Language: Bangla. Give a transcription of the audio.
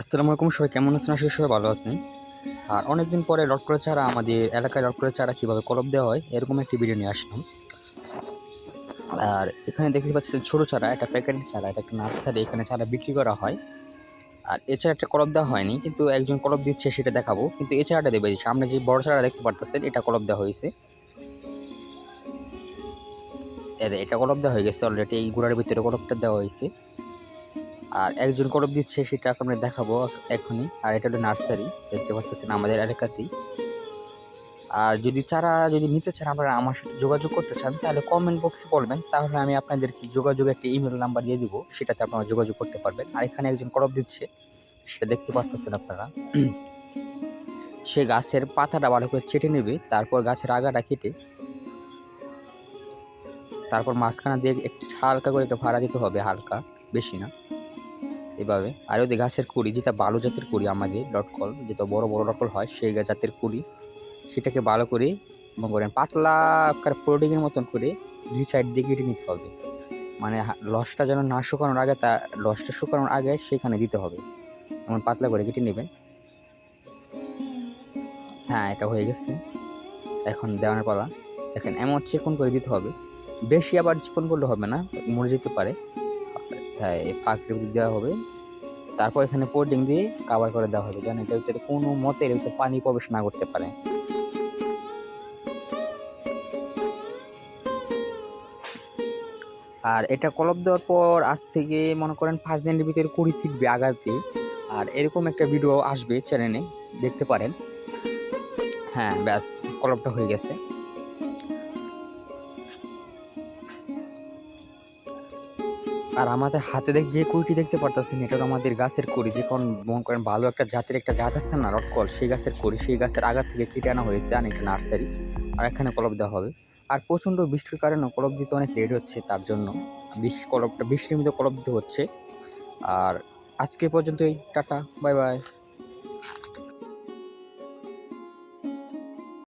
আসসালামু আলাইকুম, সবাই কেমন আছেন? আসলে সবাই ভালো আছেন। আর অনেকদিন পরে লট করে চারা, আমাদের এলাকায় লট করে চারা কীভাবে কলপ দেওয়া হয়, এরকম একটি ভিডিও নিয়ে আসলাম। আর এখানে দেখতে পাচ্ছেন ছোটো চারা একটা প্যাকেটের চারা, এটা একটা নার্সারি, এখানে চারা বিক্রি করা হয়। আর এ চারাটা কলপ দেওয়া হয়নি, কিন্তু একজন কলপ দিচ্ছে, সেটা দেখাবো। কিন্তু এ চারাটা দেবে সামনে যে বড় চারা দেখতে পারতেছেন, এটা কলপ দেওয়া হয়েছে। এটা কলপ দেওয়া হয়ে গেছে অলরেডি এই গুড়ার ভিতরে কলপটা দেওয়া হয়েছে। আর একজন কলপ দিচ্ছে, সেটা আপনাদের দেখাবো এখনই। আর এটা হলো নার্সারি, দেখতে পাচ্ছেন আমাদের এলাকাতেই। আর যদি চারা যদি নিতে চান, আপনারা আমার সাথে যোগাযোগ করতে চান, তাহলে কমেন্ট বক্সে বলবেন, তাহলে আমি আপনাদেরকে যোগাযোগের একটা ইমেল নাম্বার দিয়ে দিব, সেটাতে আপনারা যোগাযোগ করতে পারবেন। আর এখানে একজন কলপ দিচ্ছে, সেটা দেখতে পাচ্ছেন আপনারা। সে গাছের পাতাটা ভালো করে চেটে নেবে, তারপর গাছের আগাটা কেটে, তারপর মাঝখানা দিয়ে একটু হালকা করে একটু ভাড়া দিতে হবে, হালকা, বেশি না। এভাবে। আর ওদের গাছের কুড়ি, যেটা ভালো জাতের কুড়ি আমাদের লটকল যেটা বড় বড় লটকল হয়, সেই জাতের কুড়ি। সেটাকে ভালো করে করেন পাতলা প্রোডিংয়ের মতন করে দুই সাইড দিয়ে কেটে নিতে হবে। মানে লসটা যেন না শুকানোর আগে তা লসটা শুকানোর আগে সেখানে দিতে হবে। এমন পাতলা করে কেটে নেবেন। হ্যাঁ এটা হয়ে গেছে। এখন দেওয়ানোর পালা। দেখেন, এমন চিকন করে দিতে হবে। বেশি আবার চিকন করলে হবে না, মরে যেতে পারে। হ্যাঁ ফাঁকের দেওয়া হবে। তারপর এখানে পোর্ডিং দিয়ে কাভার করে দেওয়া হবে। যেন এটার ভিতরে কোনো মতে এর পানি প্রবেশ না করতে পারে। আর এটা কলপ দেওয়ার পর আজ থেকে মনে করেন পাঁচ দিনের ভিতরে কুড়ি শিখবে আগাতে। আর এরকম একটা ভিডিও আসবে চ্যানেলে দেখতে পারেন। হ্যাঁ ব্যাস, কলপটা হয়ে গেছে। আর আমাদের হাতে দেখ যে কুড়িটি দেখতে পারতেছেন এটা আমাদের গাছের কুড়ি। যে কোন মনে করেন ভালো একটা জাতের একটা জাত আছে না, রটকল, সেই গাছের কুড়ি। সেই গাছের আগার থেকে কেটে আনা হয়েছে আর একটা নার্সারি। আর এখানে কলপ দেওয়া হবে। আর প্রচণ্ড বৃষ্টির কারণে কলপ দিতে অনেক লেট হচ্ছে তার জন্য। বিশ কলপটা বৃষ্টির মধ্যে কলপ দিতে হচ্ছে। আর আজকে পর্যন্ত এই টাটা, বাই বাই।